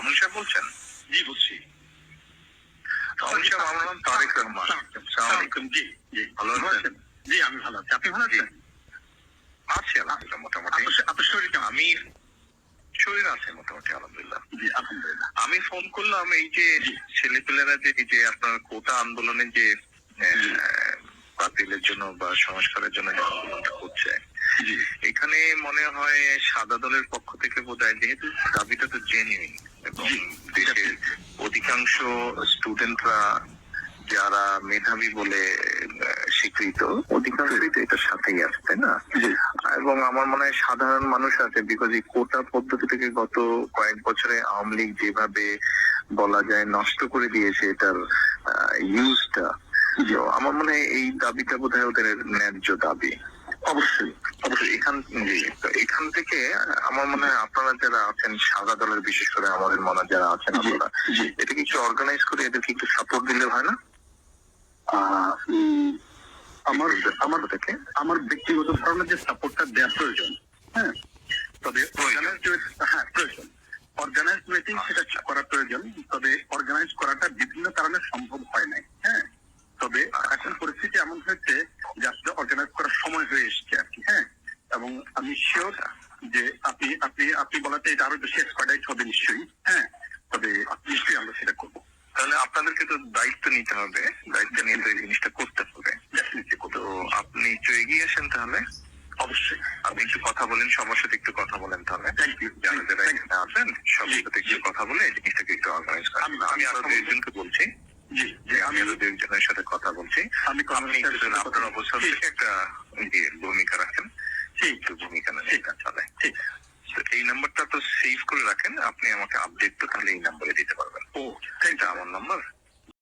মামুন সাহেব বলছেন? জি বলছি। মামুন সাহেব আমার নাম তারেক রহমান। জি জি ভালো আছেন? জি আমি ভালো আছি। আপনি ভালো আছেন? আছি আলহামদুলিল্লাহ মোটামুটি। আপনার শরীর কেমন? আমি শরীর আছে মোটামুটি আলহামদুলিল্লাহ। জি আলহামদুলিল্লাহ। আমি ফোন করলাম এই যে ছেলেপেলেরা যে এই যে আপনার কোটা আন্দোলনে যে বাতিলের জন্য বা সংস্কারের জন্য যে আন্দোলনটা করছে এখানে মনে হয় সাদা দলের পক্ষ থেকে বোধ হয় যেহেতু দাবিটা তো জেনুইন এবং। দেশের অধিকাংশ স্টুডেন্টরা যারা মেধাবী বলে স্বীকৃত অধিকাংশই তো এটার সাথেই আছে তাই না? এবং আমার মনে হয় সাধারণ মানুষ আছে বিকজ এই কোটা পদ্ধতি থেকে গত কয়েক বছরে আওয়ামী লীগ যেভাবে বলা যায় নষ্ট করে দিয়েছে এটার ইউজটা আমার মনে হয় এই দাবিটা বোধ হয় ওদের ন্যায্য দাবি। অবশ্যই। এখান জি, তো এখান থেকে আমার মনে হয় আপনারা যারা আছেন সাদা দলের বিশেষ করে আমাদের মনে যারা আছেন আপনারা। এটাকে একটু অর্গানাইজ করে এদেরকে একটু সাপোর্ট দিলে হয় না? আমার আমার থেকে আমার ব্যক্তিগত ধারণা যে সাপোর্টটা দেওয়া প্রয়োজন হ্যাঁ? তবে হ্যাঁ প্রয়োজন। অর্গানাইজ মিটিং সেটা করা প্রয়োজন তবে অর্গানাইজ করাটা বিভিন্ন কারণে সম্ভব হয় নাই হ্যাঁ? তবে এখন পরিস্থিতি এমন হয়েছে যে আসলে অর্গানাইজ করার সময় হয়ে এসছে আর কি হ্যাঁ এবং আমি শিওর যে আপনি আপনি আপনি বলাতে এটা আরও বেশি এক্সপার্টাইজ হবে নিশ্চয়ই হ্যাঁ? তবে নিশ্চয়ই আমরা সেটা করব। তাহলে আপনাদেরকে তো দায়িত্ব নিতে হবে দায়িত্ব নিয়ে তো এই জিনিসটা করতে হবে। তো আপনি একটু এগিয়ে আসেন তাহলে। অবশ্যই। আপনি একটু কথা বলেন সবার সাথে একটু কথা বলেন তাহলে। যারা যারা এখানে আছেন সবার সাথে একটু কথা বলে এই জিনিসটাকে একটু অর্গানাইজ করেন। আমি- আরও দুইজনকে বলছি। জি যে আমি আরও দুইজনের সাথে কথা বলছি। আমি আপনার অবস্থান থেকে একটা ভূমিকা রাখেন। ভূমিকা নেন ঠিক এটা চলে ঠিক তো এই নাম্বারটা তো সেভ করে রাখেন আপনি আমাকে আপডেট তো তাহলে এই নাম্বারে দিতে পারবেন। ও এটা আমার নাম্বার